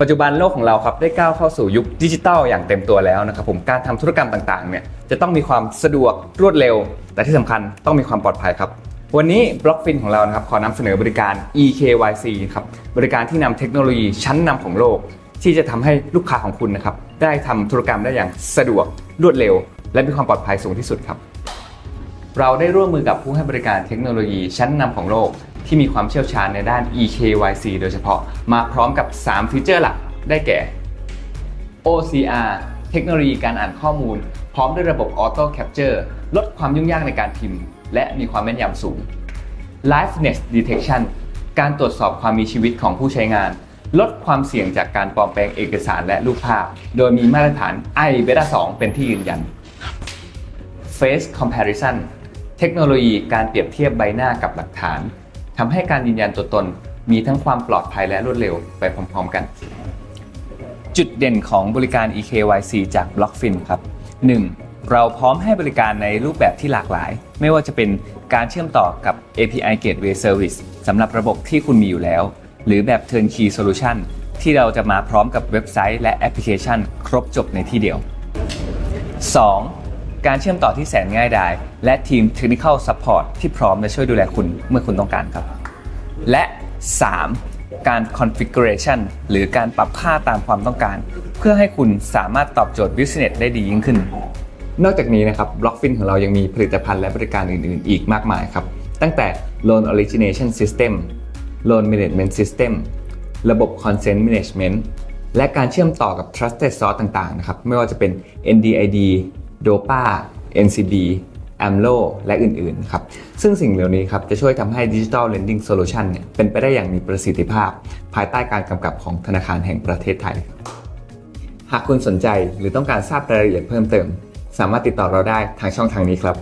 ปัจจุบันโลกของเราครับได้ก้าวเข้าสู่ยุคดิจิทัลอย่างเต็มตัวแล้วนะครับผมการทำธุรกรรมต่างๆเนี่ยจะต้องมีความสะดวกรวดเร็ว แต่ที่สำคัญต้องมีความปลอดภัยครับ วันนี้บล็อกฟินของเรานะครับขอนำเสนอบริการ EKYC ครับบริการที่นำเทคโนโลยีชั้นนำของโลก ที่จะทำให้ลูกค้าของคุณนะครับได้ทำธุรกรรมได้อย่างสะดวกรวดเร็ว และมีความปลอดภัยสูงที่สุดครับ เราได้ร่วมมือกับผู้ให้บริการเทคโนโลยีชั้นนำของโลก ที่มีความเชี่ยวชาญในด้าน EKYC โดยเฉพาะมาพร้อมกับ 3 ฟีเจอร์หลักได้แก่ OCR เทคโนโลยีการอ่านข้อมูล พร้อมด้วยระบบ Auto Capture ลดความยุ่งยากในการพิมพ์ และมีความแม่นยำสูง Liveness Detection การตรวจสอบความมีชีวิตของผู้ใช้งาน ลดความเสี่ยงจากการปลอมแปลงเอกสารและรูปภาพ โดยมีมาตรฐาน i b e t a 2เป็นที่ยืนยัน Face Comparison ทคโนโลยีการเปรียบเทียบใบหน้ากับหลักฐานทำให้การยืนยันตัวตนมีทั้งความปลอดภัยและรวดเร็วไปพร้อมๆกัน จุดเด่นของบริการ EKYC จาก BlockFin ครับ 1. เราพร้อมให้บริการในรูปแบบที่หลากหลาย ไม่ว่าจะเป็นการเชื่อมต่อกับ API Gateway Service สำหรับระบบที่คุณมีอยู่แล้ว หรือแบบ Turnkey Solution ที่เราจะมาพร้อมกับเว็บไซต์และแอปพลิเคชัน ครบจบในที่เดียว 2. การเชื่อมต่อที่แสนง่ายดาย และทีม Technical Support ที่พร้อมจะช่วยดูแลคุณเมื่อคุณต้องการครับ และ 3. การ configuration หรือการปรับค่าตามความต้องการ เพื่อให้คุณสามารถตอบโจทย์ business ได้ดียิ่งขึ้น นอกจากนี้นะครับ BlockFin ของเรายังมีผลิตภัณฑ์และบริการอื่น ๆ อีกมากมายครับ ตั้งแต่ Loan Origination System Loan Management System ระบบ Consent Management และการเชื่อมต่อกับ Trusted Source ต่าง ๆ นะครับ ไม่ว่าจะเป็น NDID โดปา NCD แอมโลและอื่น ๆ ครับ ซึ่งสิ่งเหล่านี้ครับ จะช่วยทำให้ Digital Lending Solution เนี่ยเป็นไปได้อย่างมีประสิทธิภาพ ภายใต้การกำกับของธนาคารแห่งประเทศไทย หากคุณสนใจหรือต้องการทราบรายละเอียดเพิ่มเติม สามารถติดต่อเราได้ทางช่องทางนี้ครับ